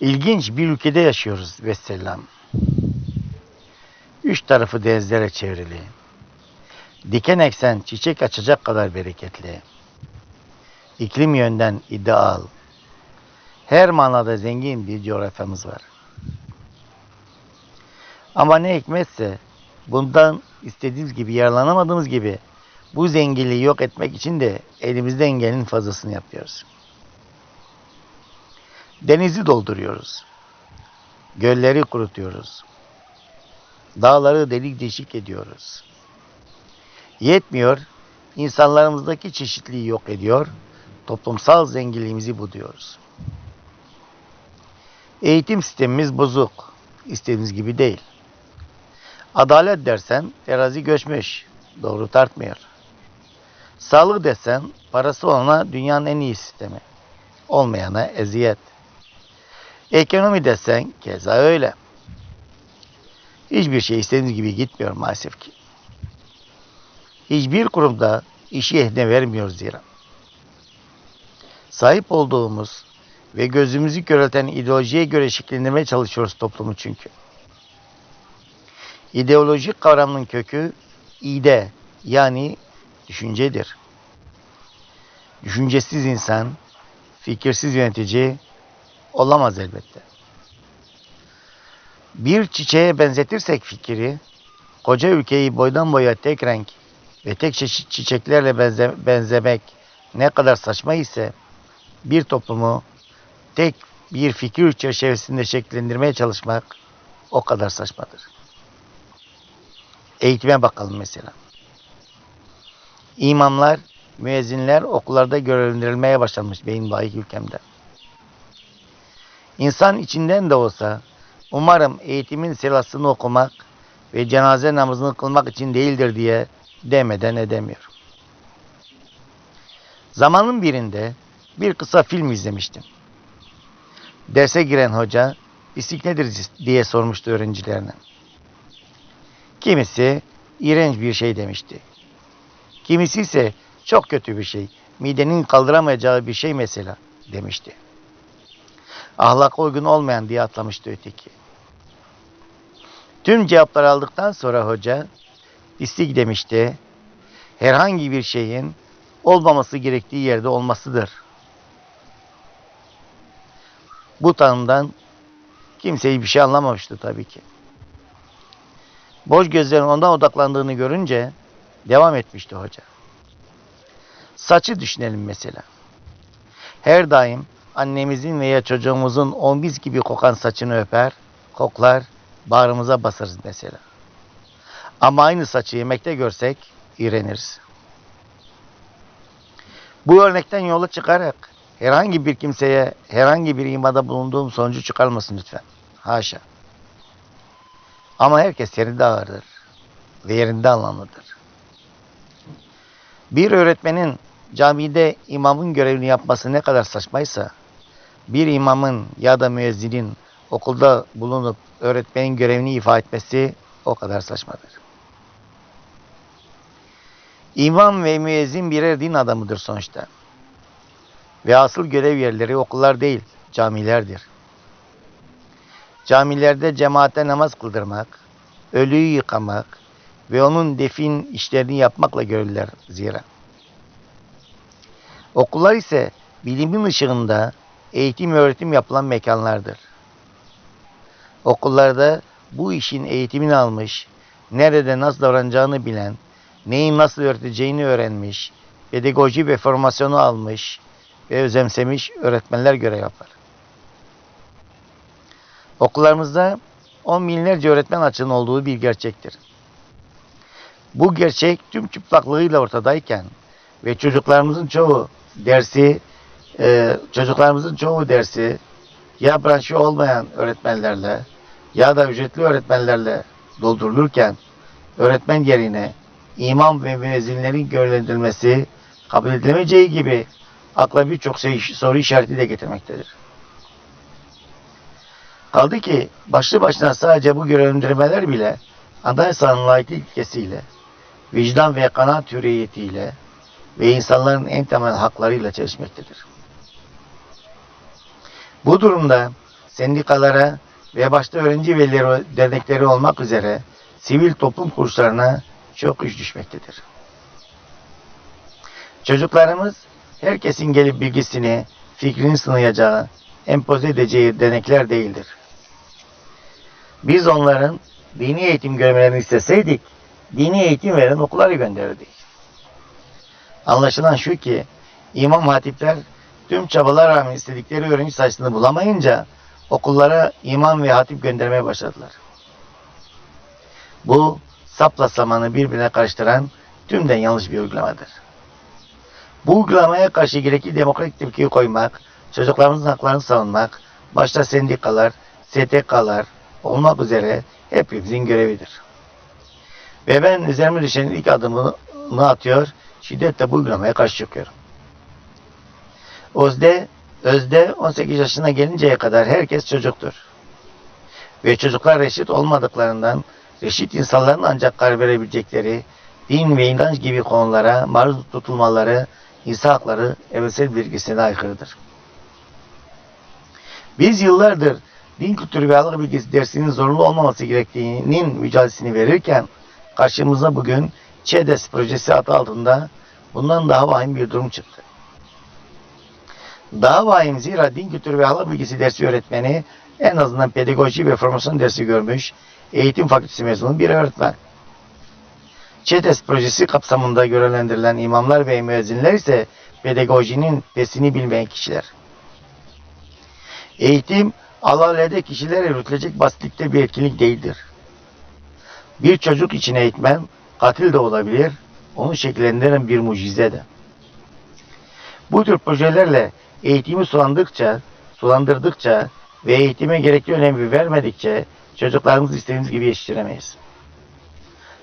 İlginç bir ülkede yaşıyoruz vesselam. Üç tarafı denizlere çevrili. Diken eksen çiçek açacak kadar bereketli. İklim yönden ideal. Her manada zengin bir coğrafyamız var. Ama ne hikmetse bundan istediğimiz gibi yararlanamadığımız gibi bu zenginliği yok etmek için de elimizden gelenin fazlasını yapıyoruz. Denizi dolduruyoruz. Gölleri kurutuyoruz. Dağları delik deşik ediyoruz. Yetmiyor, insanlarımızdaki çeşitliliği yok ediyor, toplumsal zenginliğimizi buduyoruz. Eğitim sistemimiz bozuk, istediğimiz gibi değil. Adalet dersen terazi göçmüş, doğru tartmıyor. Sağlık desen parası olana dünyanın en iyi sistemi, olmayana eziyet. Ekonomi desen keza öyle. Hiçbir şey istediğimiz gibi gitmiyor maalesef ki. Hiçbir kurumda işi ehline vermiyor zira. Sahip olduğumuz ve gözümüzü körelten ideolojiye göre şekillendirmeye çalışıyoruz toplumu çünkü. İdeolojik kavramın kökü ide yani düşüncedir. Düşüncesiz insan, fikirsiz yönetici olamaz elbette. Bir çiçeğe benzetirsek fikri, koca ülkeyi boydan boya tek renk ve tek çeşit çiçeklerle benze benzemek ne kadar saçma ise bir toplumu tek bir fikir çerçevesinde şekillendirmeye çalışmak o kadar saçmadır. Eğitime bakalım mesela. İmamlar, müezzinler okullarda görevlendirilmeye başlanmış benim layık ülkemde. İnsan içinden de olsa umarım eğitimin sırasını okumak ve cenaze namazını kılmak için değildir diye demeden edemiyorum. Zamanın birinde bir kısa film izlemiştim. Derse giren hoca pislik nedir diye sormuştu öğrencilerine. Kimisi iğrenç bir şey demişti. Kimisi ise çok kötü bir şey, midenin kaldıramayacağı bir şey mesela demişti. Ahlak uygun olmayan diye atlamıştı öteki. Tüm cevapları aldıktan sonra hoca pislik demişti. Herhangi bir şeyin olmaması gerektiği yerde olmasıdır. Bu tanımdan kimse bir şey anlamamıştı tabii ki. Boş gözlerin ondan odaklandığını görünce devam etmişti hoca. Saçı düşünelim mesela. Her daim annemizin veya çocuğumuzun o mis gibi kokan saçını öper, koklar, bağrımıza basarız mesela. Ama aynı saçı yemekte görsek iğreniriz. Bu örnekten yola çıkarak herhangi bir kimseye herhangi bir imada bulunduğum sonucu çıkarmasın lütfen. Haşa. Ama herkes yerinde ağırdır ve yerinde anlamlıdır. Bir öğretmenin camide imamın görevini yapması ne kadar saçmaysa, bir imamın ya da müezzinin okulda bulunup öğretmenin görevini ifa etmesi o kadar saçmadır. İmam ve müezzin birer din adamıdır sonuçta. Ve asıl görev yerleri okullar değil, camilerdir. Camilerde cemaate namaz kıldırmak, ölüyü yıkamak ve onun defin işlerini yapmakla görürler zira. Okullar ise bilimin ışığında eğitim öğretim yapılan mekanlardır. Okullarda bu işin eğitimini almış, nerede nasıl davranacağını bilen, neyi nasıl öğreteceğini öğrenmiş, pedagoji ve formasyonu almış ve özemsemiş öğretmenler görev yapar. Okullarımızda on binlerce öğretmen açığının olduğu bir gerçektir. Bu gerçek tüm çıplaklığıyla ortadayken ve çocuklarımızın çoğu dersi e, çocuklarımızın çoğu dersi ya branşı olmayan öğretmenlerle ya da ücretli öğretmenlerle doldurulurken öğretmen yerine imam ve müezzinlerin görevlendirilmesi kabul edilemeyeceği gibi akla birçok şey, soru işareti de getirmektedir. Kaldı ki başlı başına sadece bu görevlendirmeler bile anayasanın layıklık ilkesiyle, vicdan ve kanaat hürriyetiyle ve insanların en temel haklarıyla çelişmektedir. Bu durumda sendikalara ve başta öğrenci velileri dernekleri olmak üzere sivil toplum kuruluşlarına çok güç düşmektedir. Çocuklarımız herkesin gelip bilgisini, fikrini sınayacağı, empoze edeceği denekler değildir. Biz onların dini eğitim görmelerini isteseydik, dini eğitim veren okullara gönderirdik. Anlaşılan şu ki, imam hatipler tüm çabalar rağmen istedikleri öğrenci sayısını bulamayınca okullara imam ve hatip göndermeye başladılar. Bu sapla samanı birbirine karıştıran tümden yanlış bir uygulamadır. Bu uygulamaya karşı gerekli demokratik tepkiyi koymak, çocuklarımızın haklarını savunmak, başta sendikalar, STK'lar olmak üzere hepimizin görevidir. Ve ben üzerime düşen ilk adımını atıyor, şiddetle bu uygulamaya karşı çıkıyorum. Özde, özde 18 yaşına gelinceye kadar herkes çocuktur. Ve çocuklar reşit olmadıklarından reşit insanların ancak karar verebilecekleri din ve inanç gibi konulara maruz tutulmaları insan hakları evrensel bilgisine aykırıdır. Biz yıllardır din kültürü ve halk bilgisi dersinin zorunlu olmaması gerektiğinin mücadelesini verirken karşımıza bugün ÇEDES projesi adı altında bundan daha vahim bir durum çıktı. Vahim zira din kültürü ve halk bilgisi dersi öğretmeni en azından pedagoji ve formasyon dersi görmüş eğitim fakültesi mezunu bir öğretmen. ÇEDES projesi kapsamında görevlendirilen imamlar ve müezzinler ise pedagojinin pesini bilmeyen kişiler. Eğitim alalede kişilere yürütülecek basitlikte bir etkinlik değildir. Bir çocuk için eğitmen katil de olabilir, onu şekillendiren bir mucize de. Bu tür projelerle eğitimi sulandıkça, sulandırdıkça ve eğitime gerekli önemi vermedikçe çocuklarımızı istediğimiz gibi yetiştiremeyiz.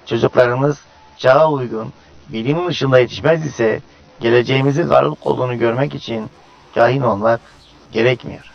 Çocuklarımız çağa uygun, bilimin ışığında yetişmez ise geleceğimizin varlık olduğunu görmek için kahin olmak gerekmiyor.